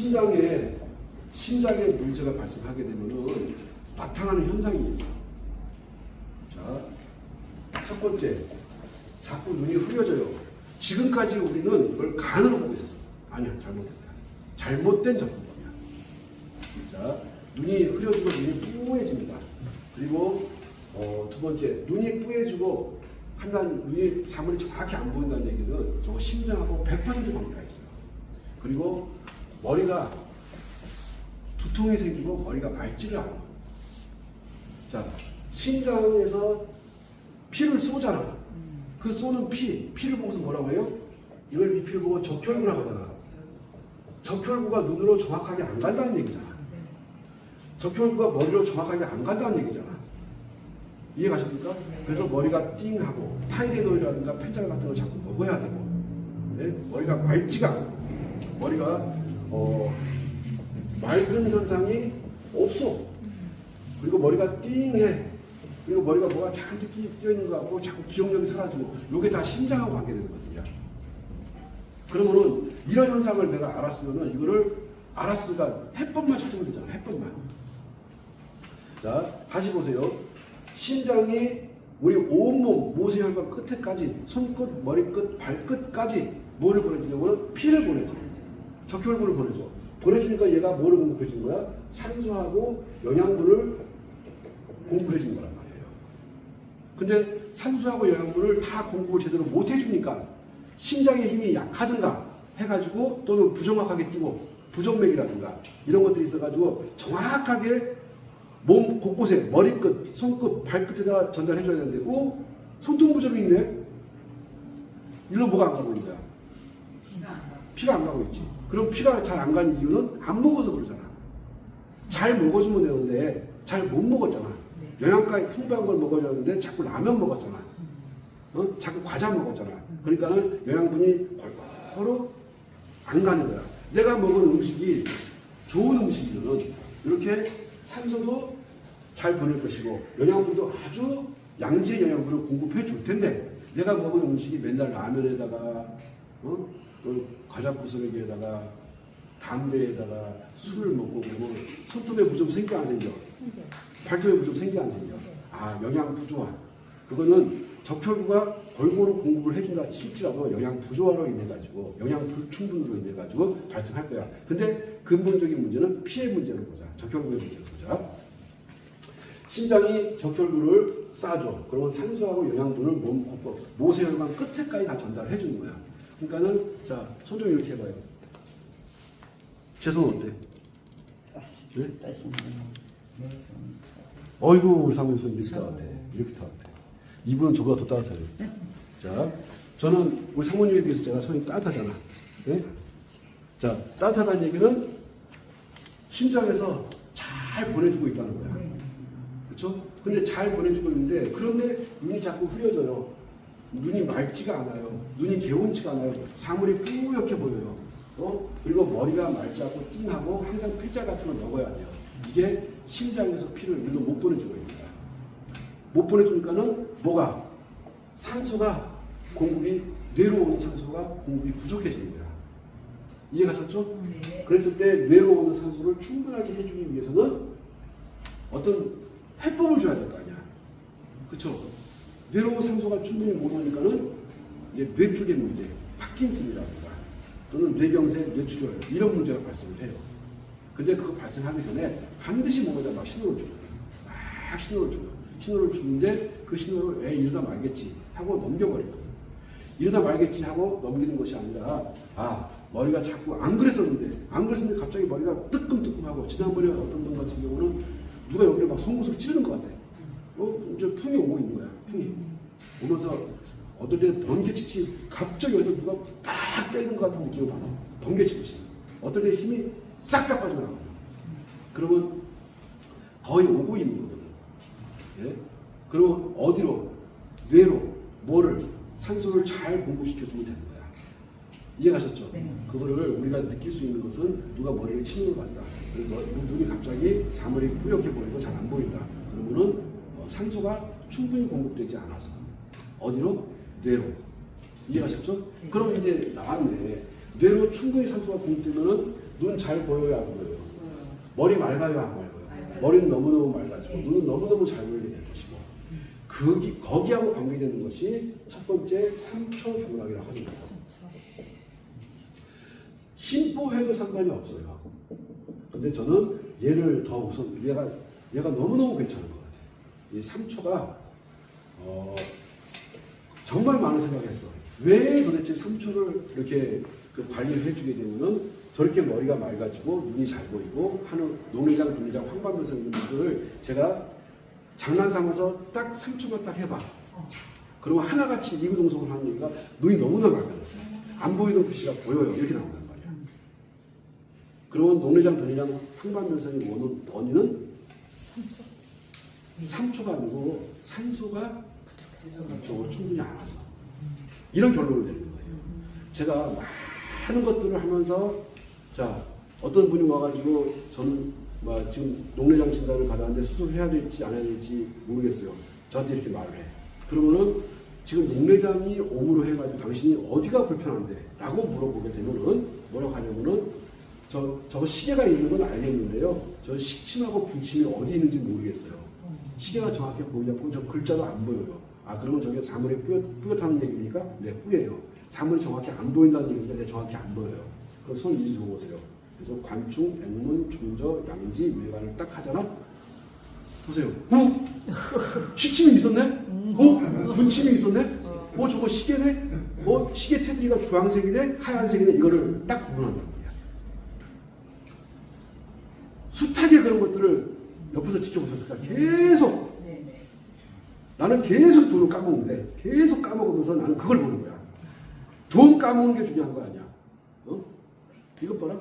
심장에 심장에 문제가 발생하게 되면은 나타나는 현상이 있어. 자, 첫 번째, 자꾸 눈이 흐려져요. 지금까지 우리는 그걸 간으로 보고 있었어. 아니야, 잘못됐다. 잘못된 접근법이야. 자, 눈이 흐려지고 눈이 뿌해집니다. 그리고 어, 두 번째, 눈이 뿌해지고 판단 눈이 사물이 정확히 안 보인다는 얘기는 저거 심장하고 100% 관계가 있어요. 그리고 머리가 두통이 생기고 머리가 맑지를 않아. 자, 심장에서 피를 쏘잖아. 그 쏘는 피, 피를 보고서 뭐라고 해요? 이걸 이 피를 보고 적혈구라고 하잖아. 적혈구가 눈으로 정확하게 안 간다는 얘기잖아. 적혈구가 머리로 정확하게 안 간다는 얘기잖아. 이해 가십니까? 그래서 머리가 띵하고 타이레놀이라든가 펜자를 같은 걸 자꾸 먹어야 되고 네? 머리가 맑지가 않고 머리가 어, 맑은 현상이 없어. 그리고 머리가 띵해. 그리고 머리가 뭐가 잔뜩 끼- 끼어있는 것 같고 자꾸 기억력이 사라지고 이게 다 심장하고 관계되는 거거든요. 그러면은 이런 현상을 내가 알았으면은 이거를 알았으니까 해법만 찾으면 되잖아. 해법만. 자, 다시 보세요. 심장이 우리 온몸 모세혈관 끝에까지 손끝, 머리끝, 발끝까지 뭐를 보내주냐면 피를 보내줘. 적혈구를 보내줘. 보내주니까 얘가 뭐를 공급해 주는 거야? 산소하고 영양분을 공급해 주는 거란 말이에요. 근데 산소하고 영양분을 다 공급을 제대로 못 해주니까 심장의 힘이 약하든가 해가지고 또는 부정확하게 뛰고 부정맥이라든가 이런 것들이 있어가지고 정확하게 몸 곳곳에 머리끝, 손끝, 발끝에다 전달해줘야 되는데 오 손등부점이 있네. 일로 뭐가 안 거야? 피가 안 가고 있지. 그럼 피가 잘 안 가는 이유는 안 먹어서 그러잖아. 잘 먹어주면 되는데 잘 못 먹었잖아. 영양가에 풍부한 걸 먹어줬는데 자꾸 라면 먹었잖아. 어? 자꾸 과자 먹었잖아. 그러니까는 영양분이 골고루 안 가는 거야. 내가 먹은 음식이 좋은 음식이면 이렇게 산소도 잘 보낼 것이고 영양분도 아주 양질의 영양분을 공급해 줄 텐데 내가 먹은 음식이 맨날 라면에다가 어? 또 과자 부스러기에다가 담배에다가 술을 먹고 그러면 손톱에 무좀 생겨 안 생겨? 발톱에 무좀 생겨 안 생겨? 아 영양 부조화 그거는 적혈구가 골고루 공급을 해준다 칠지라도 영양 부조화로 인해 가지고 영양 불충분으로 인해 가지고 발생할 거야. 근데 근본적인 문제는 피해 문제를 보자. 적혈구의 문제를 보자. 심장이 적혈구를 쏴줘. 그러면 산소하고 영양분을 몸 곳곳 모세혈관 끝에까지 다 전달해 주는 거야. 그러니까는 자, 손 좀 이렇게 해봐요. 제 손 어때? 네? 어이구 우리 사모님 손 이렇게 따뜻해. 이렇게 따뜻해. 이분은 저보다 더 따뜻해요. 자, 저는 우리 사모님에 비해서 제가 손이 따뜻하잖아. 네? 자, 따뜻하다는 얘기는 심장에서 잘 보내주고 있다는 거야. 그렇죠? 근데 잘 보내주고 있는데 그런데 눈이 자꾸 흐려져요. 눈이 맑지가 않아요. 눈이 개운치가 않아요. 사물이 뿌옇게 보여요. 어? 그리고 머리가 맑지 않고 띵하고 항상 필자 같은 걸 먹어야 돼요. 이게 심장에서 피를 일로 못 보내주고 거야. 못 보내주니까는 뭐가 산소가 공급이 뇌로 오는 산소가 공급이 거야. 이해가셨죠? 그랬을 때 뇌로 오는 산소를 충분하게 해주기 위해서는 어떤 해법을 줘야 될 거 아니야. 그쵸? 뇌로 산소가 충분히 못 오니까는 이제 뇌 쪽의 문제, 파킨슨이라든가 또는 뇌경색, 뇌출혈 이런 문제가 발생을 해요. 근데 그거 발생하기 전에 반드시 몸에다 막 신호를 줘요. 막 신호를 줘요. 신호를 주는데 그 신호를 왜 이러다 말겠지 하고 넘겨버리거든. 이러다 말겠지 하고 넘기는 것이 아니라 아 머리가 자꾸 안 그랬었는데 안 그랬었는데 갑자기 머리가 뜨끔뜨끔하고 지난번에 어떤 분 같은 경우는 누가 여기를 막 송구석 찌르는 것 같아. 어? 이제 풍이 오고 있는 거야. 풍이 오면서 어떨 때는 번개치듯이 갑자기 여기서 누가 빡 때리는 것 같은 느낌을 받아. 번개치듯이. 어떨 때 힘이 싹 다 빠져나가요. 그러면 거의 오고 있는 거거든. 예? 그러면 어디로? 뇌로 뭐를 산소를 잘 공급시켜 주면 되는 거야. 이해가셨죠? 네. 그거를 우리가 느낄 수 있는 것은 누가 머리를 받다. 그리고 눈- 눈이 갑자기 사물이 뿌옇게 보이고 잘 안 보인다. 그러면은 어, 산소가 충분히 공급되지 않아서 어디로? 뇌로. 이해가셨죠? 그럼 이제 나왔네. 뇌로 충분히 산소가 공급되면은 눈 잘 보여요, 안 보여요? 음. 머리 맑아요, 안 맑아요? 머리는 너무너무 맑아지고 네. 눈은 너무너무 잘 보이게 될 것이고 거기, 거기하고 관계되는 것이 첫 번째 3초 경락이라고 하는 거예요. 심포해도 상관이 없어요. 근데 저는 얘를 더 우선 얘가 얘가 너무너무 괜찮은 것 같아요. 이 3초가 어, 정말 많은 생각을 했어. 왜 도대체 3초를 이렇게 그 관리를 해주게 되면은 저렇게 머리가 맑아지고 눈이 잘 보이고 하는 농리장, 분리장, 황반변성 있는 분들을 제가 장난 삼아서 딱 3초만 딱 해봐. 그러면 하나같이 이구동성을 하는 얘기가 눈이 너무나 맑아졌어요. 안 보이던 글씨가 보여요. 이렇게 나온단 말이야. 그러면 농리장, 분리장, 황반변성의 원은, 원인은 3초가 아니고 산소가 이쪽으로 충분히 안 와서 이런 결론을 내리는 거예요. 제가 많은 것들을 하면서 자 어떤 분이 와가지고 저는 뭐 지금 녹내장 진단을 받았는데 수술해야 될지 안 해야 될지 모르겠어요. 저한테 이렇게 말을 해. 그러면은 지금 녹내장이 옴으로 해가지고 당신이 어디가 불편한데? 라고 물어보게 되면은 뭐라고 하냐면은 저, 저거 시계가 있는 건 알겠는데요. 저 시침하고 분침이 어디 있는지 모르겠어요. 시계가 정확히 보이지 않고 저 글자도 안 보여요. 아 그러면 저게 사물이 뿌옇, 뿌옇다는 얘기입니까? 네 뿌예요. 사물이 정확히 안 보인다는 얘기인데 네, 정확히 안 보여요. 그럼 손 이리 줘보세요. 그래서 관충, 액문, 중저, 양지, 외관을 딱 하잖아. 보세요. 어? 시침이 있었네? 어? 분침이 있었네? 어 저거 시계네? 어 시계 테두리가 주황색이네? 하얀색이네? 이거를 딱 말이야. 숱하게 그런 것들을 옆에서 지켜보셨을까? 계속. 나는 계속 돈을 까먹는데 계속 까먹으면서 나는 그걸 보는 거야. 돈 까먹는 게 중요한 거 아니야. 어? 이것 봐라.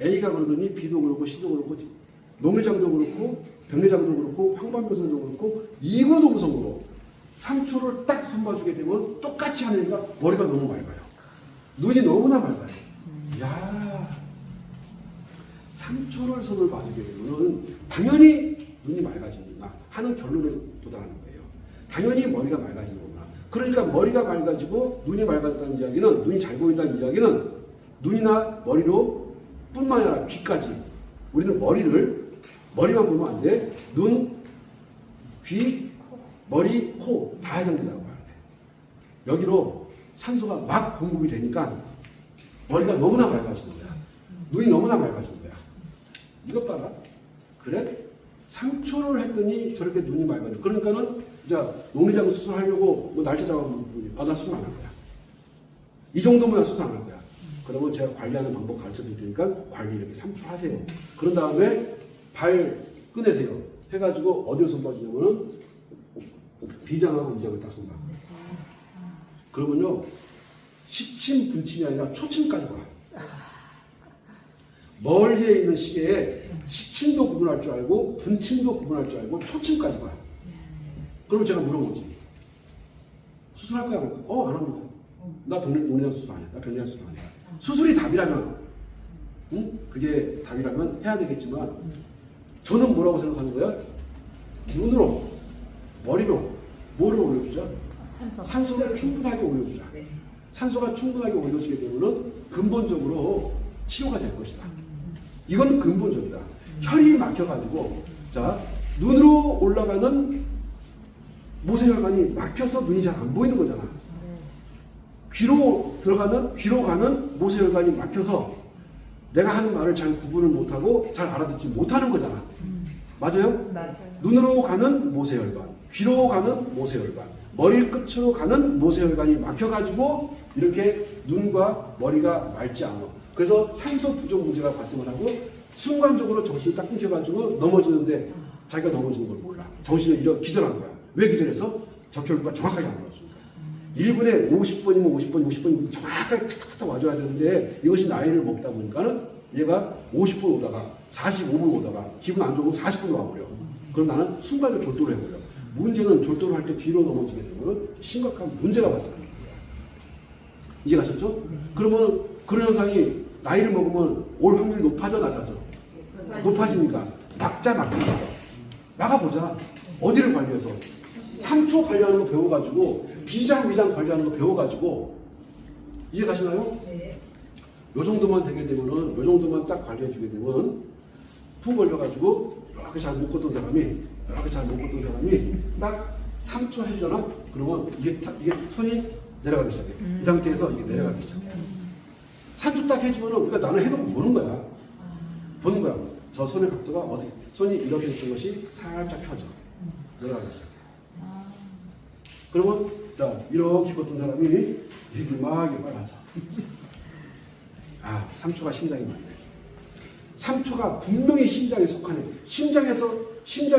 A가 그러더니 B도 그렇고 C도 그렇고 농내장도 그렇고 병내장도 그렇고 황반변성도 그렇고 이구동성으로 3초를 딱 손봐주게 되면 똑같이 애가 머리가 너무 맑아요. 눈이 너무나 맑아요. 야 3초를 손을 봐주게 되면 당연히 눈이 맑아지는구나 하는 결론에 도달하는 거예요. 당연히 머리가 맑아지는 거구나. 그러니까 머리가 맑아지고 눈이 맑아졌다는 이야기는 눈이 잘 보인다는 이야기는 눈이나 머리로 뿐만 아니라 귀까지 우리는 머리를 머리만 보면 안 돼. 눈, 귀, 머리, 코 다 해당된다고 봐야 돼. 여기로 산소가 막 공급이 되니까 머리가 너무나 맑아지는 거야. 눈이 너무나 맑아지는 거야. 이것 봐라. 그래? 3초를 했더니 저렇게 눈이 맑아져. 그러니까는 이제 농리장 수술하려고 뭐 날짜 잡아보면 아, 나 수술 안 할 거야. 이 정도면 나 수술 안 할 거야. 그러면 제가 관리하는 방법 가르쳐 드릴 테니까 관리 이렇게 3초 하세요. 그런 다음에 발 꺼내세요. 해가지고 어디를 손봐주냐면은 비장하고 이장을 딱 손봐. 그러면요 시침 분침이 아니라 초침까지 와. 멀리에 있는 시계에 시침도 구분할 줄 알고 분침도 구분할 줄 알고 초침까지 와. 그러면 제가 물어보지. 수술할 거야? 안할 거야? 어, 안 합니다. 나 동네, 동네장 수술 안 해. 나 병장 수술 안 해. 수술이 답이라면, 응? 그게 답이라면 해야 되겠지만, 저는 뭐라고 생각하는 거야? 눈으로, 머리로, 뭐를 올려주자? 산소. 산소를 충분하게 올려주자. 네. 산소가 충분하게 올려지게 되면은 근본적으로 치료가 될 것이다. 이건 근본적이다. 혈이 막혀가지고 자 눈으로 올라가는 모세혈관이 막혀서 눈이 잘 안 보이는 거잖아. 귀로 들어가는 귀로 가는 모세혈관이 막혀서 내가 하는 말을 잘 구분을 못하고 잘 알아듣지 못하는 거잖아. 맞아요? 맞아요. 눈으로 가는 모세혈관, 귀로 가는 모세혈관, 머리 끝으로 가는 모세혈관이 막혀가지고 이렇게 눈과 머리가 맑지 않아. 그래서 산소 부족 문제가 발생을 하고 순간적으로 정신이 딱 끊겨가지고 넘어지는데 자기가 넘어지는 걸 몰라. 정신을 잃어 기절한 거야. 왜 기절했어? 적혈구가 정확하게 안 거야. 1분에 50번이면 50번, 60번이면 정확하게 탁탁탁 와줘야 되는데 이것이 나이를 먹다 보니까는 얘가 50분 오다가 45분 오다가 기분 안 좋으면 40분 와버려. 그럼 나는 순간적으로 졸도를 해버려. 문제는 졸도를 할 때 뒤로 넘어지게 되면 심각한 문제가 발생하는 거야. 이해가셨죠? 그러면 그런 현상이 나이를 먹으면 올 확률이 높아져 낮아져? 높아지니까 막자 막힌 거죠. 막아보자. 어디를 관리해서 3초 관리하는 거 배워가지고 비장 위장 관리하는 거 배워가지고 이해 가시나요? 네. 요 정도만 되게 되면은 요 정도만 딱 관리해 주게 되면 푹 걸려가지고 이렇게 잘 못 걷던 사람이 이렇게 잘 못 걷던 사람이 딱 3초 해주잖아. 그러면 이게 타- 이게 손이 내려가기 시작해. 이 상태에서 이게 내려가기 시작해. 3초 딱 해주면은 우리가 나는 해놓고 보는 거야. 보는 거야. 저 손의 각도가 어떻게 손이 이렇게 됐던 것이 살짝 펴져 내려가기 시작해. 그러면 자 이렇게 걷던 사람이 이렇게 막 빨라져. 아 3초가 심장이 맞네. 3초가 분명히 심장에 속하네. 심장에서 심장